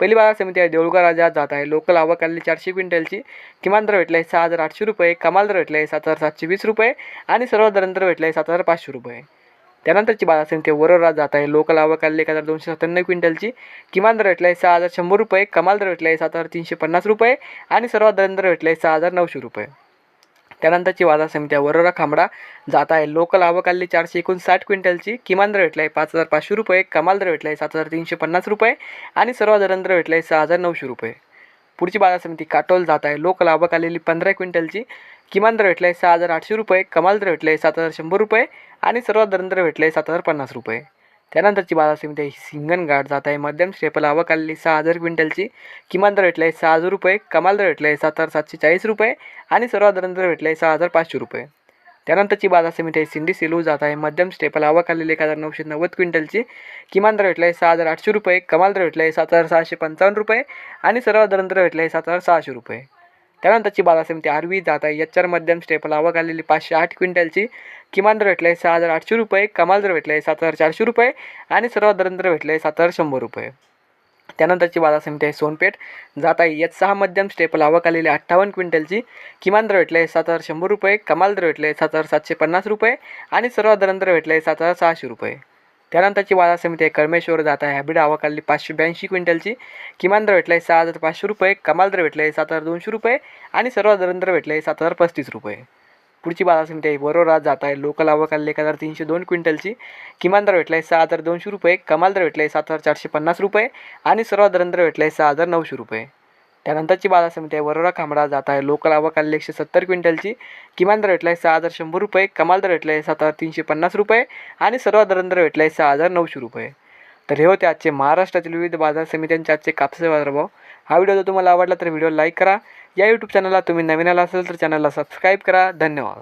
पहिली बाजार समिती आहे देऊळगाव राजा जात आहे. लोकल आवक आलेली चारशे क्विंटलची. किमान दर भेटला आहे सहा हजार आठशे रुपये कमाल दर भेटला आहे सात हजार सातशे वीस रुपये आणि सर्वात दर दर भेटला आहे सात हजार पाचशे रुपये. त्यानंतरची बाजार समिती वरोरा जात आहे. लोकल आवक आलेली एक हजार दोनशे सत्त्याण्णव क्विंटलची. किमान दर भेटला आहे सहा हजार शंभर रुपये कमाल दर भेटला आहे सात हजार तीनशे पन्नास रुपये आणि सर्वात दर दर भेटला आहे सहा हजार नऊशे रुपये. त्यानंतरची बाजार समिती वरोरा खांबडा जात आहे. लोकल आवक आलेली चारशे एकोणसाठ क्विंटलची किमान दर भेटला आहे पाच हजार पाचशे रुपये. कमाल दर भेटला आहे सात हजार तीनशे पन्नास रुपये. आणि सर्वात दर दर भेटला आहे सहा हजार नऊशे रुपये. पुढची बाजार समिती काटोल जात आहे. लोकल आवक आलेली पंधरा क्विंटलची किमान दर भेटला आहे सहा हजार आठशे रुपये. कमाल दर भेटला आहे सात हजार शंभर रुपये. आणि सर्वात दर दर भेटला आहे सात हजार पन्नास रुपये. त्यानंतरची बाजार समिती आहे सिंगणघाट जात आहे मध्यम स्टेपल आवक आलेली सहा हजार क्विंटलची. किमान दर भेटला आहे सहा हजार रुपये. कमाल दर भेटला आहे सात हजार सातशे चाळीस रुपये. आणि सर्वात दर भेटला आहे सहा हजार पाचशे रुपये. त्यानंतरची बाजार समिती आहे सिंधी सेलू. जात आहे मध्यम स्टेपल आवक आलेली एक हजार नऊशे नव्वद क्विंटलची. किमान दर भेटला आहे सहा हजार आठशे रुपये. कमाल दर भेटला आहे सात हजार सहाशे पंचावन्न रुपये. आणि सर्वात दर भेटला आहे सात हजार सहाशे रुपये. त्यानंतरची बाजार समिती आरवी जात आहे एच आर मध्यम स्टेपल आवक आलेली पाचशे आठ क्विंटलची. किमान दर भेटला आहे सहा हजार आठशे रुपये कमाल दर भेटला आहे सात हजार चारशे रुपये आणि सर्वात दर दर भेटला आहे सात हजार शंभर रुपये. त्यानंतरची बाजार समिती आहे सोनपेठ. जात आहे यात सहा मध्यम स्टेपल आवक आलेली अठ्ठावन्न क्विंटलची. किमान दर भेटले आहे सात हजार शंभर रुपये कमाल दर भेटले आहे सात हजार सातशे पन्नास रुपये आणि सर्वात दर भेटले आहे सात हजार सहाशे रुपये. त्यानंतरची बाजार समिती आहे. कर्मेश्वर जात आहे. हॅबिड आवक पाचशे ब्याऐंशी क्विंटलची किमान दर भेटला आहे सहा हजार पाचशे रुपये कमाल दर भेटला आहे सात हजार दोनशे रुपये आणि सर्वात दर दर आहे सात हजार पस्तीस रुपये. पुढची बाजार समिती आहे. वरोरा जात आहे. लोकल आवक एक हजार तीनशे दोन क्विंटलची किमान दर भेटला आहे सहा हजार दोनशे रुपये कमाल दर भेटला आहे सात हजार चारशे पन्नास रुपये आणि सर्वात दर दर भेटला आहे सहा हजार नऊशे रुपये. त्यानंतरची बाजार समिती आहे. वरोरा खांबडा जात आहे. लोकल आवक आलेली एकशे सत्तर क्विंटलची. किमान दर भेटला आहे सहा हजार शंभर रुपये. कमाल दर भेटला आहे सात हजार तीनशे पन्नास रुपये. आणि सर्वात दर दर भेटला आहे सहा हजार नऊशे रुपये. तर हे होते आजचे महाराष्ट्रातील विविध बाजार समित्यांचे आजचे कापसाचे बाजारभाव. हा व्हिडिओ जर तुम्हाला आवडला तर व्हिडिओ लाईक करा. या यूट्यूब चॅनलला तुम्ही नवीन आला असेल तर चॅनलला सबस्क्राईब करा. धन्यवाद.